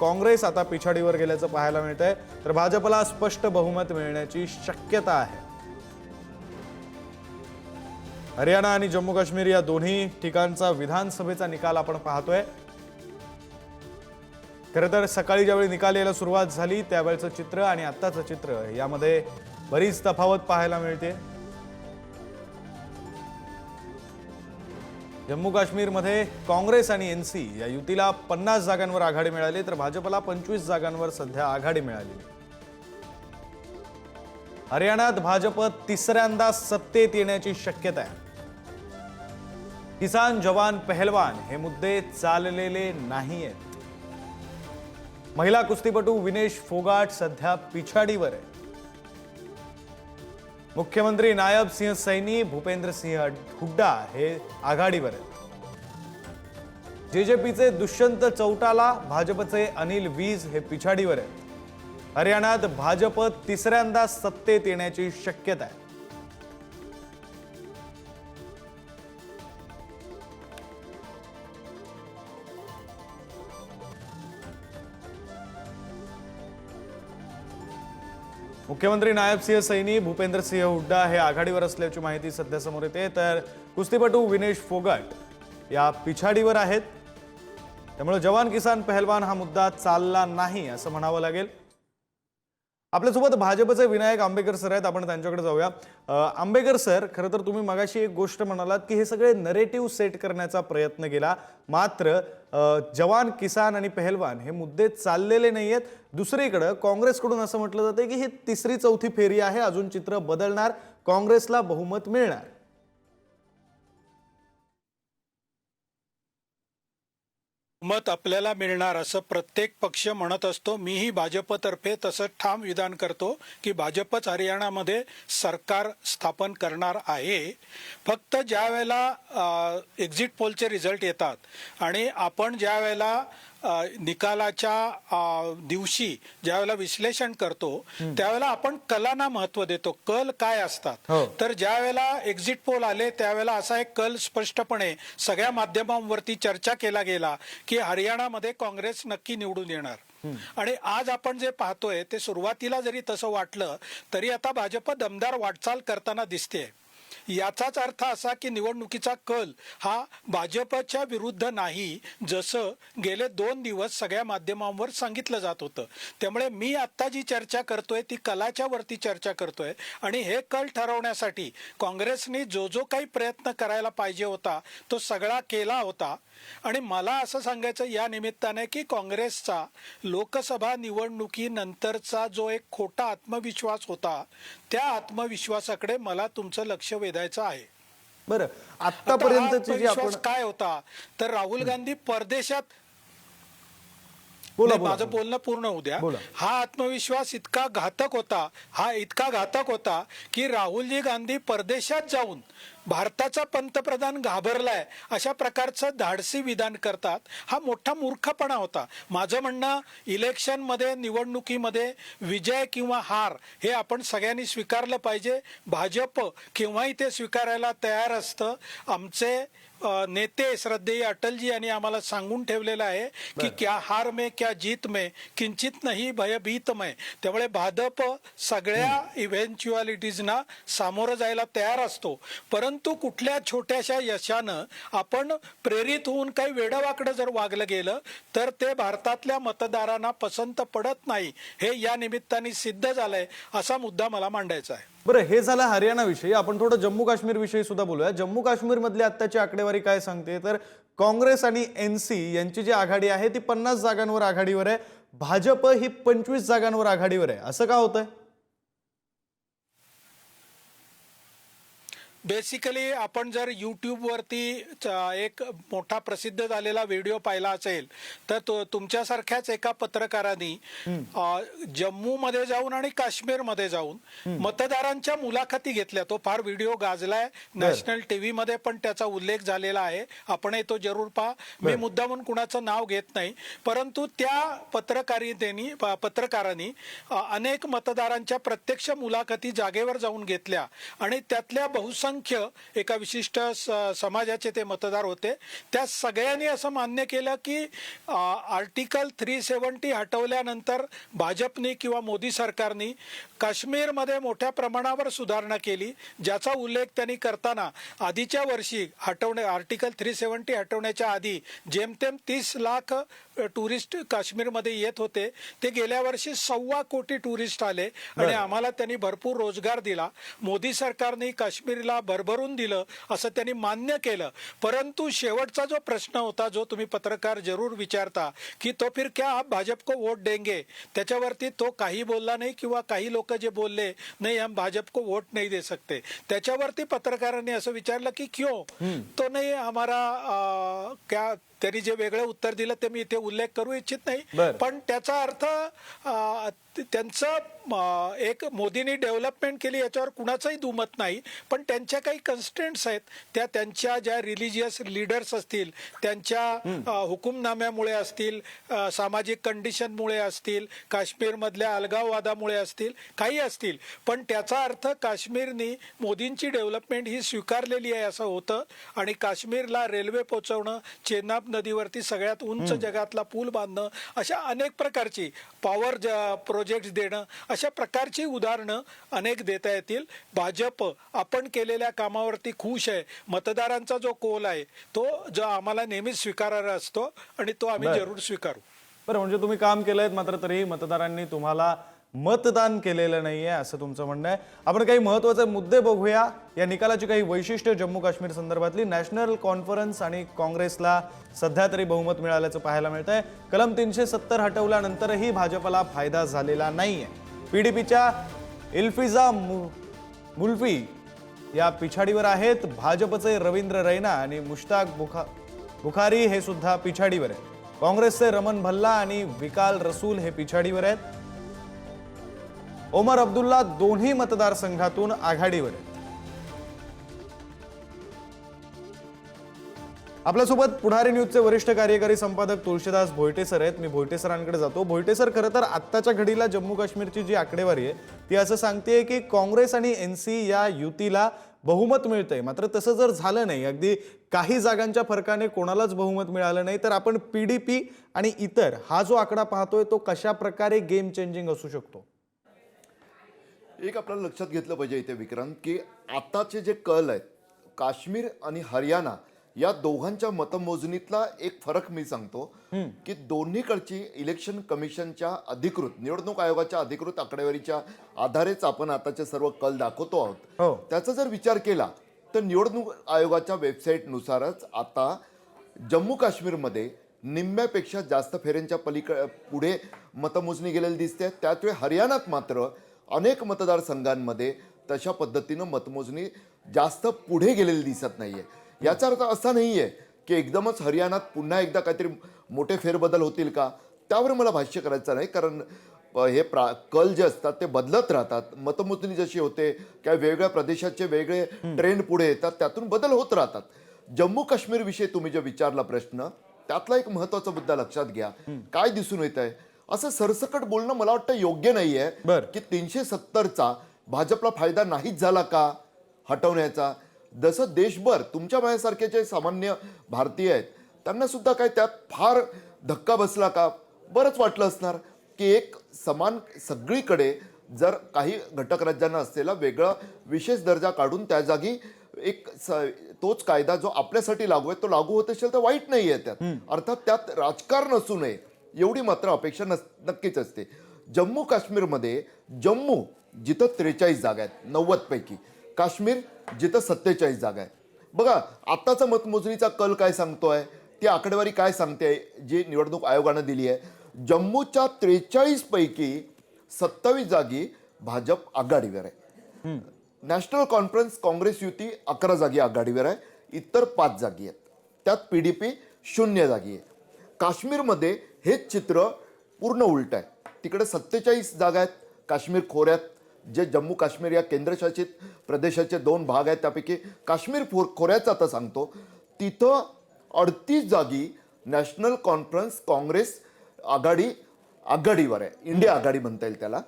काँग्रेस आता पिछाडीवर गेल्याचं पाहायला मिळत आहे तर भाजपला स्पष्ट बहुमत मिळण्याची शक्यता आहे. हरियाणा आणि जम्मू काश्मीर या दोन्ही ठिकाणचा विधानसभेचा निकाल आपण पाहतोय. खरं तर सकाळी ज्यावेळी निकाल यायला सुरुवात झाली त्यावेळेचं चित्र आणि आत्ताचं चित्र यामध्ये बरीच तफावत पाहायला मिळते. जम्मू काश्मीरमध्ये काँग्रेस आणि एन सी या युतीला पन्नास जागांवर आघाडी मिळाली तर भाजपला पंचवीस जागांवर सध्या आघाडी मिळाली. हरियाणात भाजप तिसऱ्यांदा सत्तेत येण्याची शक्यता आहे. किसान जवान पहलवान हे मुद्दे चाललेले नाही आहेत महिला कुस्तीपटू विनेश फोगाट सध्या पिछाडीवर आहे. मुख्यमंत्री नायब सिंह सैनी भूपेंद्र सिंह हुड्डा हे आघाडीवर आहेत. जेजेपीचे दुष्यंत चौटाला भाजपचे अनिल वीज हे पिछाडीवर आहेत. हरियाणात भाजप तिसऱ्यांदा सत्तेत येण्याची शक्यता आहे. मुख्यमंत्री नायब सिंह सैनी भूपेंद्र सिंह हुड्डा हे आघाडीवर असल्याची माहिती सध्या समोर येते. तर कुस्तीपटू विनेश फोगट या पिछाडीवर आहेत. त्यामुळे जवान किसान पहलवान हा मुद्दा चालला नाही असं म्हणावं लागेल. आपल्यासोबत भाजपचे विनायक आंबेकर सर आहेत. आपण त्यांच्याकडे जाऊया. आंबेकर सर खरं तर तुम्ही मगाशी एक गोष्ट म्हणालात की हे सगळे नरेटिव्ह सेट करण्याचा प्रयत्न केला. मात्र जवान किसान आणि पहलवान हे मुद्दे चाललेले नाही आहेत दुसरीकडं काँग्रेसकडून असं म्हटलं जातं की ही तिसरी चौथी फेरी आहे. अजून चित्र बदलणार. काँग्रेसला बहुमत मिळणार. मत आपल्याला मिळणार असं प्रत्येक पक्ष म्हणत असतो. मीही भाजपतर्फे तसं ठाम विधान करतो की भाजपच हरियाणामध्ये सरकार स्थापन करणार आहे. फक्त ज्या वेळेला एक्झिट पोलचे रिझल्ट येतात आणि आपण ज्या वेळेला निकालाच्या दिवशी ज्यावेळेला विश्लेषण करतो त्यावेळेला आपण कलांना महत्त्व देतो. कल काय असतात? हो. तर ज्या वेळेला एक्झिट पोल आले त्यावेळेला असा एक कल स्पष्टपणे सगळ्या माध्यमांवरती चर्चा केला गेला की हरियाणामध्ये काँग्रेस नक्की निवडून येणार. आणि आज आपण जे पाहतोय ते सुरुवातीला जरी तसं वाटलं तरी आता भाजप दमदार वाटचाल करताना दिसते याचाच अर्थ असा की निवडणुकीचा कल हा भाजपच्या विरुद्ध नाही जसं गेले दोन दिवस सगळ्या माध्यमांवर सांगितलं जात होतं. त्यामुळे मी आत्ता जी चर्चा करतोय ती कलाच्या वरती चर्चा करतोय. आणि हे कल ठरवण्यासाठी काँग्रेसने जो जो काही प्रयत्न करायला पाहिजे होता तो सगळा केला होता. आणि मला असं सांगायचं या निमित्ताने की काँग्रेसचा लोकसभा निवडणुकीनंतरचा जो एक खोटा आत्मविश्वास होता त्या आत्मविश्वासाकडे मला तुमचं लक्ष वेधायचं आहे. बरं आता आतापर्यंतची जी आपण आत्मविश्वास काय होता? तर राहुल गांधी परदेशात माझं बोलणं पूर्ण होऊ द्या. हा आत्मविश्वास इतका घातक होता हा इतका घातक होता की राहुलजी गांधी परदेशात जाऊन भारताचा पंतप्रधान घाबरलाय अशा प्रकारचं धाडसी विधान करतात. हा मोठा मूर्खपणा होता. माझं म्हणणं इलेक्शनमध्ये निवडणुकीमध्ये विजय किंवा हार हे आपण सगळ्यांनी स्वीकारलं पाहिजे. भाजप केव्हाही ते स्वीकारायला तयार असतं. आमचे नेते श्रद्धेय अटलजी यांनी आम्हाला सांगून ठेवलेलं आहे की क्या हार में क्या जीत में किंचित नाही भयभीत में. त्यामुळे भाजप सगळ्या इव्हेंच्युअलिटीजना सामोरं जायला तयार असतो. परंतु कुठल्या छोट्याशा यशानं आपण प्रेरित होऊन काही वेडवाकडं जर वागलं गेलं तर ते भारतातल्या मतदारांना पसंत पडत नाही. हे या निमित्ताने सिद्ध झालंय असा मुद्दा मला मांडायचा आहे. बरं हे झालं हरियाणाविषयी. आपण थोडं जम्मू काश्मीर विषयी सुद्धा बोलूया. जम्मू काश्मीर मधली आत्ताची आकडेवारी काय सांगते? तर काँग्रेस आणि एन सी यांची जी आघाडी आहे ती पन्नास जागांवर आघाडीवर आहे. भाजप ही पंचवीस जागांवर आघाडीवर आहे. असं का होतंय? बेसिकली आपण जर यूट्यूबवरती एक मोठा प्रसिद्ध झालेला व्हिडिओ पाहिला असेल तर तो तुमच्यासारख्याच एका पत्रकारांनी जम्मूमध्ये जाऊन आणि काश्मीरमध्ये जाऊन मतदारांच्या मुलाखती घेतल्या. तो फार व्हिडिओ गाजलाय. नॅशनल टीव्ही मध्ये पण त्याचा उल्लेख झालेला आहे. आपणही तो जरूर पहा. मी मुद्दामून कुणाचं नाव घेत नाही. परंतु त्या पत्रकारितेनी पत्रकारांनी अनेक मतदारांच्या प्रत्यक्ष मुलाखती जागेवर जाऊन घेतल्या. आणि त्यातल्या बहुसंख्य असंख्य एका विशिष्ट स- समाजाचे ते मतदार होते. त्या सगळ्यांनी असं मान्य केलं की आर्टिकल थ्री सेवन्टी हटवल्यानंतर भाजपने किंवा मोदी सरकारने काश्मीरमध्ये मोठ्या प्रमाणावर सुधारणा केली ज्याचा उल्लेख त्यांनी करताना आधीच्या वर्षी हटवणे आर्टिकल थ्री सेवन्टी हटवण्याच्या आधी जेमतेम तीस लाख टुरिस्ट काश्मीरमध्ये येत होते. ते गेल्या वर्षी सव्वा कोटी टुरिस्ट आले आणि. आम्हाला त्यांनी भरपूर रोजगार दिला. मोदी सरकारने काश्मीरला भरभरून दिलं असं त्यांनी मान्य केलं. परंतु शेवटचा जो प्रश्न होता जो तुम्ही पत्रकार जरूर विचारता की तो फिर क्या आप भाजप को वोट देंगे? त्याच्यावरती तो काही बोलला नाही किंवा काही लोक जे बोलले नाही हम भाजप को वोट नहीं दे सकते. त्याच्यावरती पत्रकारांनी असं विचारलं की क्यों? तो नाही हमारा क्या त्यांनी जे वेगळं उत्तर दिलं ते मी इथे उल्लेख करू इच्छित नाही. पण त्याचा अर्थ त्यांचं एक मोदींनी डेव्हलपमेंट केली याच्यावर कुणाचंही दुमत नाही. पण त्यांच्या काही कन्स्टंट्स आहेत. त्या त्यांच्या ज्या रिलिजियस लीडर्स असतील त्यांच्या हुकुमनाम्यामुळे असतील सामाजिक कंडिशनमुळे असतील काश्मीरमधल्या अलगाववादामुळे असतील काही असतील. पण त्याचा अर्थ काश्मीरनी मोदींची डेव्हलपमेंट ही स्वीकारलेली आहे असं होतं. आणि काश्मीरला रेल्वे पोहोचवणं चेनाब नदीवरती सगळ्यात उंच जगातला पूल बांधणं अशा अनेक प्रकारची पॉवर प्रोजेक्ट देणं अशा प्रकारची उदाहरणं अनेक देता येतील. भाजप आपण केलेल्या कामावरती खुश आहे. मतदारांचा जो कोल आहे तो जो आम्हाला नेहमीच स्वीकारायला असतो आणि तो आम्ही. जरूर स्वीकारू. बरं म्हणजे तुम्ही काम केलंय मात्र तरीही मतदारांनी तुम्हाला मतदान केलेलं नाहीये असं तुमचं म्हणणं आहे. आपण काही महत्त्वाचे मुद्दे बघूया. या निकालाची काही वैशिष्ट्य जम्मू काश्मीर संदर्भातली. नॅशनल कॉन्फरन्स आणि काँग्रेसला सध्या तरी बहुमत मिळाल्याचं पाहायला मिळत आहे कलम तीनशे सत्तर हटवल्यानंतरही भाजपला फायदा झालेला नाहीये. पीडीपीच्या इल्फिजा मु- मुल्फी या पिछाडीवर आहेत. भाजपचे रवींद्र रैना आणि मुश्ताक बुखा बुखारी हे सुद्धा पिछाडीवर आहेत. काँग्रेसचे रमन भल्ला आणि विकाल रसूल हे पिछाडीवर आहेत. ओमर अब्दुल्ला दोन्ही मतदारसंघातून आघाडीवर आहेत. आपल्यासोबत पुढारी न्यूजचे वरिष्ठ कार्यकारी संपादक तुळशीदास भोयटे सर आहेत. मी भोयटे सरांकडे जातो. भोयटे सर खरं तर आत्ताच्या घडीला जम्मू काश्मीरची जी आकडेवारी आहे ती असं सांगते की काँग्रेस आणि एन सी या युतीला बहुमत मिळतंय. मात्र तसं जर झालं नाही अगदी काही जागांच्या फरकाने कोणालाच बहुमत मिळालं नाही तर आपण पीडीपी आणि इतर हा जो आकडा पाहतोय तो कशा प्रकारे गेम चेंजिंग असू शकतो? एक आपल्याला लक्षात घेतलं पाहिजे इथे विक्रांत की आताचे जे कल आहेत काश्मीर आणि हरियाणा या दोघांच्या मतमोजणीतला एक फरक मी सांगतो की दोन्हीकडची इलेक्शन कमिशनच्या अधिकृत निवडणूक आयोगाच्या अधिकृत आकडेवारीच्या आधारेच आपण आताचे सर्व कल दाखवतो हो. आहोत त्याचा जर विचार केला तर निवडणूक आयोगाच्या वेबसाईटनुसारच आता जम्मू काश्मीरमध्ये निम्म्यापेक्षा जास्त फेऱ्यांच्या पलीक पुढे मतमोजणी गेलेली दिसते. त्याचवेळी हरियाणात मात्र अनेक मतदारसंघांमध्ये तशा पद्धतीनं मतमोजणी जास्त पुढे गेलेली दिसत नाहीये. याचा अर्थ असा नाहीये की एकदमच हरियाणात पुन्हा एकदा काहीतरी मोठे फेरबदल होतील का? त्यावर मला भाष्य करायचं नाही कारण हे प्रा कल जे असतात ते बदलत राहतात. मतमोजणी जशी होते किंवा वेगवेगळ्या प्रदेशाचे वेगळे ट्रेंड पुढे येतात त्यातून बदल होत राहतात. जम्मू काश्मीर विषयी तुम्ही जो विचारला प्रश्न त्यातला एक महत्त्वाचा मुद्दा लक्षात घ्या. काय दिसून येत आहे? असं सरसकट बोलणं मला वाटतं योग्य नाहीये बरं. की तीनशे सत्तरचा भाजपला फायदा नाहीच झाला का? हटवण्याचा. जसं देशभर तुमच्या माझ्यासारखे जे सामान्य भारतीय आहेत त्यांना सुद्धा काय त्यात फार धक्का बसला का? बरंच वाटलं असणार की एक समान सगळीकडे जर काही घटक राज्यांना असलेला वेगळा विशेष दर्जा काढून त्या जागी एक स- तोच कायदा जो आपल्यासाठी लागू आहे तो लागू होत असेल तर वाईट नाही आहे त्यात अर्थात त्यात राजकारण असू नये एवढी मात्र अपेक्षा नस नक्कीच असते. जम्मू काश्मीरमध्ये जम्मू जिथं त्रेचाळीस जागा आहेत नव्वद पैकी. काश्मीर जिथं सत्तेचाळीस जागा आहे बघा आत्ताचा मतमोजणीचा कल काय सांगतोय? ती आकडेवारी काय सांगते? जी निवडणूक आयोगानं दिली आहे. जम्मूच्या त्रेचाळीस पैकी सत्तावीस जागी भाजप आघाडीवर आहे. नॅशनल कॉन्फरन्स काँग्रेस युती अकरा जागी आघाडीवर आहे. इतर पाच जागी आहेत. त्यात पी डी पी शून्य जागी आहे. काश्मीरमध्ये हेच चित्र पूर्ण उलट आहे. तिकडे सत्तेचाळीस जागा आहेत. काश्मीर खोऱ्यात जे जम्मू काश्मीर या केंद्रशासित प्रदेशाचे दोन भाग आहेत त्यापैकी काश्मीर फो खोऱ्याचा आता सांगतो. तिथं अडतीस जागी नॅशनल कॉन्फरन्स काँग्रेस आघाडी आघाडीवर आहे. इंडिया आघाडी म्हणता येईल त्याला.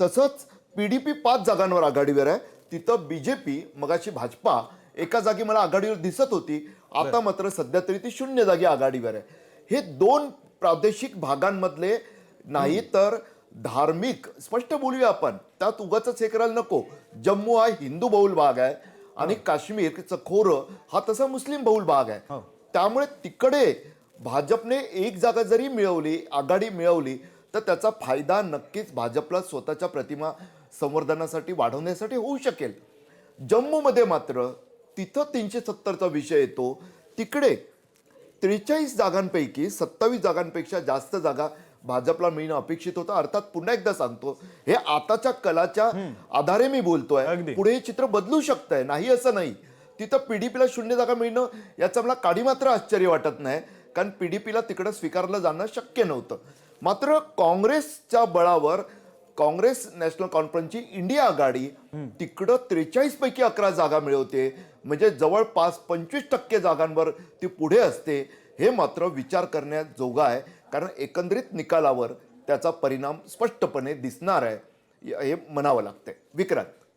तसंच पी डी पी पाच जागांवर आघाडीवर आहे. तिथं बीजेपी मगाशी भाजपा एका जागी मला आघाडीवर दिसत होती. आता मात्र सध्या तरी ती शून्य जागी आघाडीवर आहे. हे दोन प्रादेशिक भागांमधले नाही तर धार्मिक स्पष्ट बोलूया आपण. त्यात उगाच हे करायला नको. जम्मू हा हिंदू बहुल भाग आहे आणि काश्मीरचं खोरं हा तसा मुस्लिम बहुल भाग आहे. हो. त्यामुळे तिकडे भाजपने एक जागा जरी मिळवली आघाडी मिळवली तर त्याचा फायदा नक्कीच भाजपला स्वतःच्या प्रतिमा संवर्धनासाठी वाढवण्यासाठी होऊ शकेल. जम्मूमध्ये मात्र तिथं तीनशे सत्तरचा विषय येतो. तिकडे त्रेचाळीस जागांपैकी सत्तावीस जागांपेक्षा जास्त जागा भाजपला मिळणं अपेक्षित होतं. अर्थात पुन्हा एकदा सांगतो हे आताच्या कलाच्या आधारे मी बोलतोय. पुढे हे चित्र बदलू शकतंय. नाही असं नाही. तिथं पीडीपीला शून्य जागा मिळणं याचं मला काडी मात्र आश्चर्य वाटत नाही. कारण पीडीपीला तिकडं स्वीकारलं जाणं शक्य नव्हतं. मात्र काँग्रेसच्या बळावर काँग्रेस नॅशनल कॉन्फरन्सची इंडिया आघाडी तिकडं त्रेचाळीस पैकी अकरा जागा मिळवते. म्हणजे जवळपास पंचवीस टक्के जागांवर ती पुढे असते. हे मात्र विचार करण्याजोगं आहे कारण एकंदरीत निकालावर त्याचा परिणाम स्पष्टपणे दिसणार आहे हे म्हणावं लागतंय. विक्रांत.